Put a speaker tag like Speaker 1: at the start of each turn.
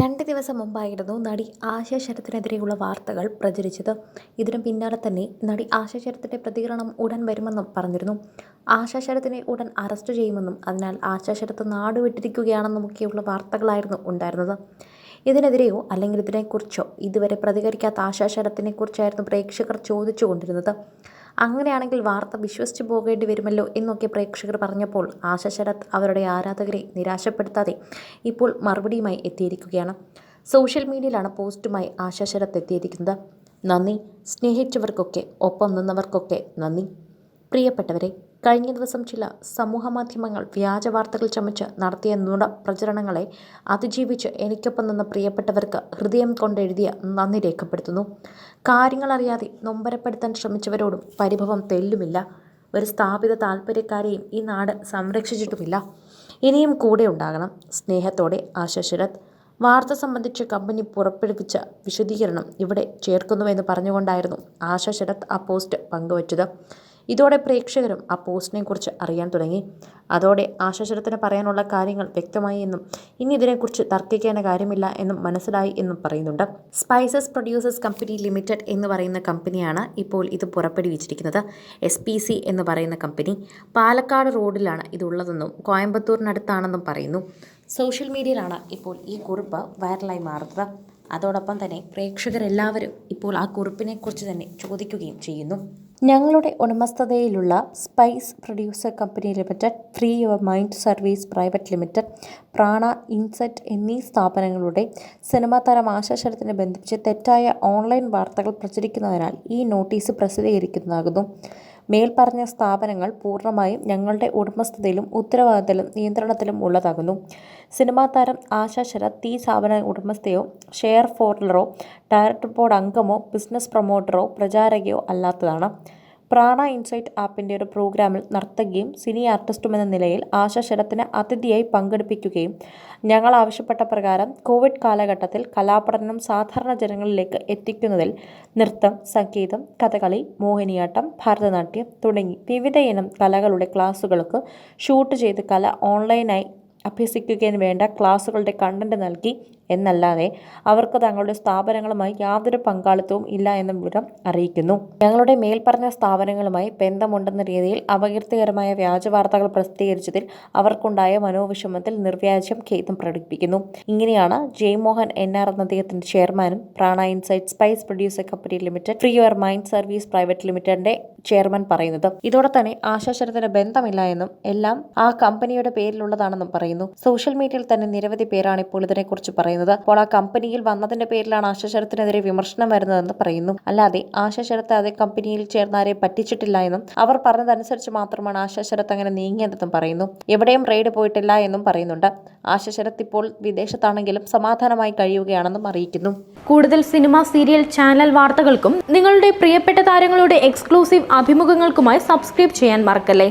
Speaker 1: രണ്ട് ദിവസം മുമ്പായിരുന്നു നടി ആശ ശരത്തിനെതിരെയുള്ള വാർത്തകൾ പ്രചരിച്ചത്. ഇതിനു പിന്നാലെ തന്നെ നടി ആശ ശരത്തിന്റെ പ്രതികരണം ഉടൻ വരുമെന്നും പറഞ്ഞിരുന്നു. ആശ ശരത്തിനെ ഉടൻ അറസ്റ്റ് ചെയ്യുമെന്നും അതിനാൽ ആശ ശരത്ത് നാടുവിട്ടിരിക്കുകയാണെന്നുമൊക്കെയുള്ള വാർത്തകളായിരുന്നു ഉണ്ടായിരുന്നത്. ഇതിനെതിരെയോ അല്ലെങ്കിൽ ഇതിനെക്കുറിച്ചോ ഇതുവരെ പ്രതികരിക്കാത്ത ആശാ ശരത്തിനെക്കുറിച്ചായിരുന്നു പ്രേക്ഷകർ ചോദിച്ചുകൊണ്ടിരുന്നത്. അങ്ങനെയാണെങ്കിൽ വാർത്ത വിശ്വസിച്ച് പോകേണ്ടി വരുമല്ലോ എന്നൊക്കെ പ്രേക്ഷകർ പറഞ്ഞപ്പോൾ ആശ ശരത് അവരുടെ ആരാധകരെ നിരാശപ്പെടുത്താതെ ഇപ്പോൾ മറുപടിയുമായി എത്തിയിരിക്കുകയാണ്. സോഷ്യൽ മീഡിയയിലാണ് പോസ്റ്റുമായി ആശ ശരത് എത്തിയിരിക്കുന്നത്. നന്ദി. സ്നേഹിച്ചവർക്കൊക്കെ ഒപ്പം നിന്നവർക്കൊക്കെ നന്ദി. പ്രിയപ്പെട്ടവരെ കഴിഞ്ഞ ദിവസം ചില സമൂഹമാധ്യമങ്ങൾ വ്യാജ വാർത്തകൾ ചമച്ച് നടത്തിയ നുണ പ്രചരണങ്ങളെ അതിജീവിച്ച് എനിക്കൊപ്പം നിന്ന പ്രിയപ്പെട്ടവർക്ക് ഹൃദയം കൊണ്ടെഴുതിയ നന്ദി രേഖപ്പെടുത്തുന്നു. കാര്യങ്ങൾ അറിയാതെ നൊമ്പരപ്പെടുത്താൻ ശ്രമിച്ചവരോടും പരിഭവം തെല്ലുമില്ല. ഒരു സ്ഥാപിത താല്പര്യക്കാരെയും ഈ നാട് സംരക്ഷിച്ചിട്ടുമില്ല. ഇനിയും കൂടെ ഉണ്ടാകണം. സ്നേഹത്തോടെ ആശശരത് വാർത്ത സംബന്ധിച്ച് കമ്പനി പുറപ്പെടുവിച്ച വിശദീകരണം ഇവിടെ ചേർക്കുന്നുവെന്ന് പറഞ്ഞുകൊണ്ടായിരുന്നു ആശ ശരത് ആ പോസ്റ്റ് പങ്കുവച്ചത്. ഇതോടെ പ്രേക്ഷകരും ആ പോസ്റ്റിനെ കുറിച്ച് അറിയാൻ തുടങ്ങി. അതോടെ ആശാശരത്തിന് പറയാനുള്ള കാര്യങ്ങൾ വ്യക്തമായി എന്നും ഇനി ഇതിനെക്കുറിച്ച് തർക്കിക്കേണ്ട കാര്യമില്ല എന്നും മനസ്സിലായി എന്നും പറയുന്നുണ്ട്. സ്പൈസസ് പ്രൊഡ്യൂസേഴ്സ് കമ്പനി ലിമിറ്റഡ് എന്ന് പറയുന്ന കമ്പനിയാണ് ഇപ്പോൾ ഇത് പുറപ്പെടുവിച്ചിരിക്കുന്നത്. എസ് പി സി എന്ന് പറയുന്ന കമ്പനി പാലക്കാട് റോഡിലാണ് ഇതുള്ളതെന്നും കോയമ്പത്തൂരിനടുത്താണെന്നും പറയുന്നു. സോഷ്യൽ മീഡിയയിലാണ് ഇപ്പോൾ ഈ കുറിപ്പ് വൈറലായി മാറുന്നത്. അതോടൊപ്പം തന്നെ പ്രേക്ഷകരെല്ലാവരും ഇപ്പോൾ ആ കുറിപ്പിനെക്കുറിച്ച് തന്നെ ചോദിക്കുകയും ചെയ്യുന്നു. ഞങ്ങളുടെ ഉടമസ്ഥതയിലുള്ള spice producer company limited free your mind service private limited Prana insight എന്നീ സ്ഥാപനങ്ങളുടെ സിനിമാ താരം ആശാശരത്തിനെ ബന്ധിപ്പിച്ച് തെറ്റായ ഓൺലൈൻ വാർത്തകൾ പ്രചരിക്കുന്നതിനാൽ ഈ നോട്ടീസ് പ്രസിദ്ധീകരിക്കുന്നതാകുന്നു. മേൽപ്പറഞ്ഞ സ്ഥാപനങ്ങൾ പൂർണമായും ഞങ്ങളുടെ ഉടമസ്ഥതയിലും ഉത്തരവാദിത്തത്തിലും നിയന്ത്രണത്തിലും ഉള്ളതാകുന്നു. സിനിമാ താരം ആശാ ശരത് ഈ സ്ഥാപന ഉടമസ്ഥയോ ഷെയർ ഹോൾഡറോ ഡയറക്ടർ ബോർഡ് അംഗമോ ബിസിനസ് പ്രൊമോട്ടറോ പ്രചാരകയോ അല്ലാത്തതാണ്. പ്രാണ ഇൻസൈറ്റ് ആപ്പിന്റെ ഒരു പ്രോഗ്രാമിൽ നർത്തകിയും സിനി ആർട്ടിസ്റ്റും എന്ന നിലയിൽ ആശ ശരത്തിനെ അതിഥിയായി പങ്കെടുപ്പിക്കുകയും ഞങ്ങൾ ആവശ്യപ്പെട്ട പ്രകാരം കോവിഡ് കാലഘട്ടത്തിൽ കലാപഠനം സാധാരണ ജനങ്ങളിലേക്ക് എത്തിക്കുന്നതിൽ നൃത്തം സംഗീതം കഥകളി മോഹിനിയാട്ടം ഭരതനാട്യം തുടങ്ങി വിവിധ ഇനം കലകളുടെ ക്ലാസ്സുകൾക്ക് ഷൂട്ട് ചെയ്ത് കല ഓൺലൈനായി അഭ്യസിക്കുകയും വേണ്ട ക്ലാസ്സുകളുടെ കണ്ടന്റ് നൽകി എന്നല്ലാതെ അവർക്ക് തങ്ങളുടെ സ്ഥാപനങ്ങളുമായി യാതൊരു പങ്കാളിത്തവും ഇല്ല എന്ന വിവരം അറിയിക്കുന്നു. ഞങ്ങളുടെ മേൽപ്പറഞ്ഞ സ്ഥാപനങ്ങളുമായി ബന്ധമുണ്ടെന്ന രീതിയിൽ അപകീർത്തികരമായ വ്യാജ വാർത്തകൾ പ്രസിദ്ധീകരിച്ചതിൽ അവർക്കുണ്ടായ മനോവിഷമത്തിൽ നിർവ്യാജ്യം ഖേദം പ്രകടിപ്പിക്കുന്നു. ഇങ്ങനെയാണ് ജയ്മോഹൻ എൻ ആർ എന്ന അദ്ദേഹത്തിന്റെ ചെയർമാനും Prana insight spice producer company limited free your mind service private ലിമിറ്റഡിന്റെ ചെയർമാൻ പറയുന്നത്. ഇതോടെ തന്നെ ആശാശരത്തിന് ബന്ധമില്ല എന്നും എല്ലാം ആ കമ്പനിയുടെ പേരിലുള്ളതാണെന്നും പറയുന്നു. സോഷ്യൽ മീഡിയയിൽ തന്നെ നിരവധി പേരാണ് ഇപ്പോൾ ഇതിനെക്കുറിച്ച് പറയുന്നത്. അപ്പോൾ ആ കമ്പനിയിൽ വന്നതിന്റെ പേരിലാണ് ആശാശരത്തിനെതിരെ വിമർശനം വരുന്നതെന്ന് പറയുന്നു. അല്ലാതെ ആശാശരത്ത് അതേ കമ്പനിയിൽ ചേർന്നാരെ പറ്റിച്ചിട്ടില്ല എന്നും അവർ പറഞ്ഞതനുസരിച്ച് മാത്രമാണ് ആശാശരത്ത് അങ്ങനെ നീങ്ങിയതെന്നും പറയുന്നു. എവിടെയും റെയ്ഡ് പോയിട്ടില്ല എന്നും പറയുന്നുണ്ട്. ആശാശരത്ത് ഇപ്പോൾ വിദേശത്താണെങ്കിലും സമാധാനമായി കഴിയുകയാണെന്നും അറിയിക്കുന്നു.
Speaker 2: കൂടുതൽ സിനിമ സീരിയൽ ചാനൽ വാർത്തകൾക്കും നിങ്ങളുടെ പ്രിയപ്പെട്ട താരങ്ങളുടെ എക്സ്ക്ലൂസീവ് അഭിമുഖങ്ങൾക്കുമായി സബ്സ്ക്രൈബ് ചെയ്യാൻ മറക്കല്ലേ?